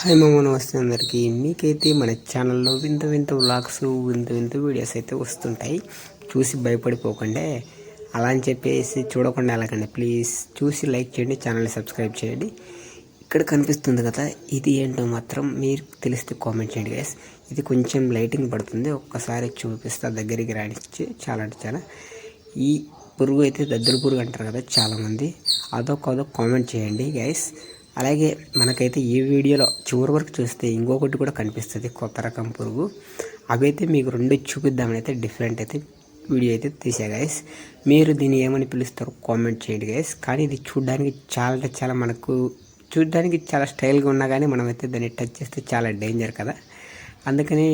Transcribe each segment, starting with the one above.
Hi మామ నమస్తే అందరికీ. మీకైతే మన ఛానల్లో వింత వింత వ్లాగ్స్ వింత వింత వీడియోస్ అయితే వస్తుంటాయి. చూసి భయపడిపోకండి. అలా అని చెప్పేసి చూడకుండా వెళ్ళకండి. ప్లీజ్ చూసి లైక్ చేయండి ఛానల్ని సబ్స్క్రైబ్ చేయండి. ఇక్కడ కనిపిస్తుంది కదా ఇది ఏంటో మాత్రం మీరు తెలిస్తే కామెంట్ చేయండి గైస్ ఇది కొంచెం లైటింగ్ పడుతుంది. ఒక్కసారి చూపిస్తా దగ్గరికి రానిచ్చి చాలా అంటే చాలా. ఈ పురుగు అయితే దద్దరు పురుగు అంటారు కదా చాలామంది. అదొక అదొక కామెంట్ చేయండి గైస్ అలాగే మనకైతే ఈ వీడియోలో చివరి వరకు చూస్తే ఇంకొకటి కూడా కనిపిస్తుంది కొత్త రకం పురుగు. అవైతే మీకు రెండు చూపిద్దామని అయితే డిఫరెంట్ అయితే వీడియో అయితే తీసా గైస్ మీరు దీన్ని ఏమని పిలుస్తారో కామెంట్ చేయండి గైస్ కానీ ఇది చూడడానికి చాలా అంటే చాలా మనకు చూడడానికి చాలా స్టైల్గా ఉన్నా కానీ మనమైతే దాన్ని టచ్ చేస్తే చాలా డేంజర్ కదా. అందుకని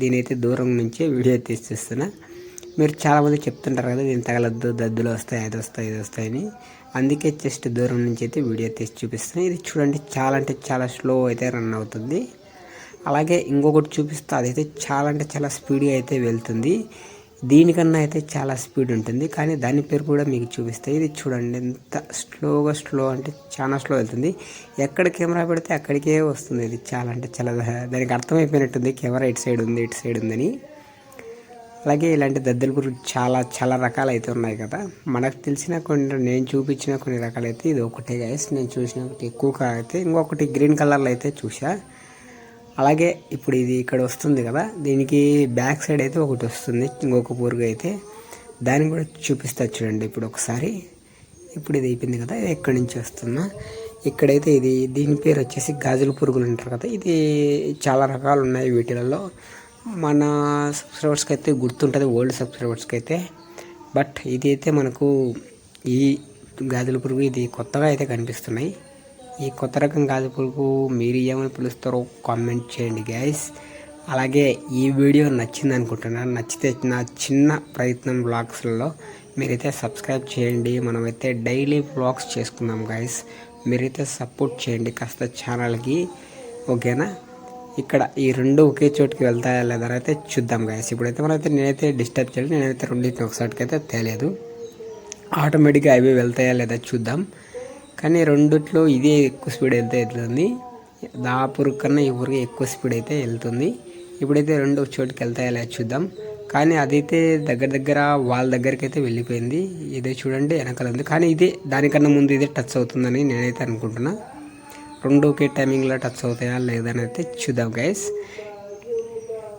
దీని అయితే దూరం నుంచే వీడియో తీసేస్తున్నా. మీరు చాలామంది చెప్తుంటారు కదా దీని తగలద్దు దద్దులు వస్తాయి అది వస్తాయి ఇది వస్తాయని అందుకే జస్ట్ దూరం నుంచి అయితే వీడియో తీసి చూపిస్తాను ఇది చూడండి చాలా అంటే చాలా స్లో అయితే రన్ అవుతుంది. అలాగే ఇంకొకటి చూపిస్తే అదైతే చాలా అంటే చాలా స్పీడ్గా అయితే వెళ్తుంది. దీనికన్నా అయితే చాలా స్పీడ్ ఉంటుంది. కానీ దాని పేరు కూడా మీకు చూపిస్తాయి ఇది చూడండి ఎంత స్లోగా స్లో అంటే చాలా స్లో వెళ్తుంది. ఎక్కడ కెమెరా పెడితే అక్కడికే వస్తుంది. ఇది చాలా అంటే చాలా దానికి అర్థమైపోయినట్టుంది. కెమెరా ఇటు సైడ్ ఉంది ఇటు సైడ్ ఉందని. అలాగే ఇలాంటి దద్దల పురుగు చాలా చాలా రకాలు అయితే ఉన్నాయి కదా. మనకు తెలిసిన కొన్ని నేను చూపించిన కొన్ని రకాలు అయితే ఇది ఒకటే గైస్ నేను చూసిన ఒకటి ఎక్కువగా అయితే ఇంకొకటి గ్రీన్ కలర్లో అయితే చూసా అలాగే ఇప్పుడు ఇది ఇక్కడ వస్తుంది కదా. దీనికి బ్యాక్ సైడ్ అయితే ఒకటి వస్తుంది ఇంకొక పురుగు అయితే. దాన్ని కూడా చూపిస్తా చూడండి ఇప్పుడు ఒకసారి. ఇప్పుడు ఇది అయిపోయింది కదా ఇది ఎక్కడి నుంచి వస్తున్నా ఇక్కడైతే ఇది దీని పేరు వచ్చేసి గాజుల పురుగులు అంటారు కదా. ఇది చాలా రకాలు ఉన్నాయి వీటిలలో. మన సబ్స్క్రైబర్స్కి అయితే గుర్తుంటుంది ఓల్డ్ సబ్స్క్రైబర్స్కి అయితే బట్ ఇది అయితే మనకు ఈ గాజుల పురుగు ఇది కొత్తగా అయితే కనిపిస్తున్నాయి. ఈ కొత్త రకం గాజు పురుగు మీరు ఏమని పిలుస్తారో కామెంట్ చేయండి గైస్ అలాగే ఈ వీడియో నచ్చింది అనుకుంటున్నాను నచ్చితే నా చిన్న ప్రయత్నం బ్లాగ్స్లో మీరైతే సబ్స్క్రైబ్ చేయండి మనమైతే డైలీ బ్లాగ్స్ చేసుకుందాం గైస్ మీరైతే సపోర్ట్ చేయండి కాస్త ఛానల్కి. ఓకేనా? ఇక్కడ ఈ రెండు ఒకే చోటుకి వెళ్తాయా లేదా అయితే చూద్దాం గాయస్ ఇప్పుడైతే మనమైతే నేనైతే డిస్టర్బ్ చేయాలి నేనైతే రెండింటిని ఒకసారికి అయితే తేలేదు. ఆటోమేటిక్గా అవి వెళ్తాయా లేదా చూద్దాం. కానీ రెండిట్లో ఇదే ఎక్కువ స్పీడ్ అయితే వెళ్తుంది. దాపురు పురుగు కన్నా ఈ ఊరికి ఎక్కువ స్పీడ్ అయితే వెళ్తుంది. ఇప్పుడైతే రెండు చోటుకి వెళ్తాయా లేదా చూద్దాం. కానీ అదైతే దగ్గర దగ్గర వాళ్ళ దగ్గరికి అయితే వెళ్ళిపోయింది. ఇదే చూడండి వెనకాల ఉంది. కానీ ఇదే దానికన్నా ముందు ఇదే టచ్ అవుతుందని నేనైతే అనుకుంటున్నాను రెండు ఒకే టైమింగ్లో టచ్ అవుతాయా లేదని అయితే చూద్దాం గైస్.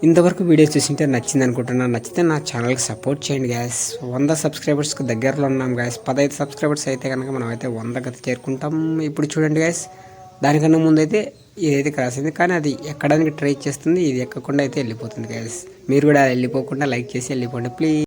ఇంతవరకు వీడియో చూసింటే నచ్చింది అనుకుంటున్నాను నచ్చితే నా ఛానల్కి సపోర్ట్ చేయండి గ్యాస్ వంద సబ్స్క్రైబర్స్కి దగ్గరలో ఉన్నాం గ్యాస్ పదహైదు సబ్స్క్రైబర్స్ అయితే కనుక మనం అయితే వంద గత చేరుకుంటాం. ఇప్పుడు చూడండి గ్యాస్ దానికన్నా ముందు అయితే ఇదైతే క్రాస్ అయింది కానీ అది ఎక్కడానికి ట్రై చేస్తుంది ఇది ఎక్కకుండా అయితే వెళ్ళిపోతుంది గ్యాస్ మీరు కూడా వెళ్ళిపోకుండా లైక్ చేసి వెళ్ళిపోండి ప్లీజ్.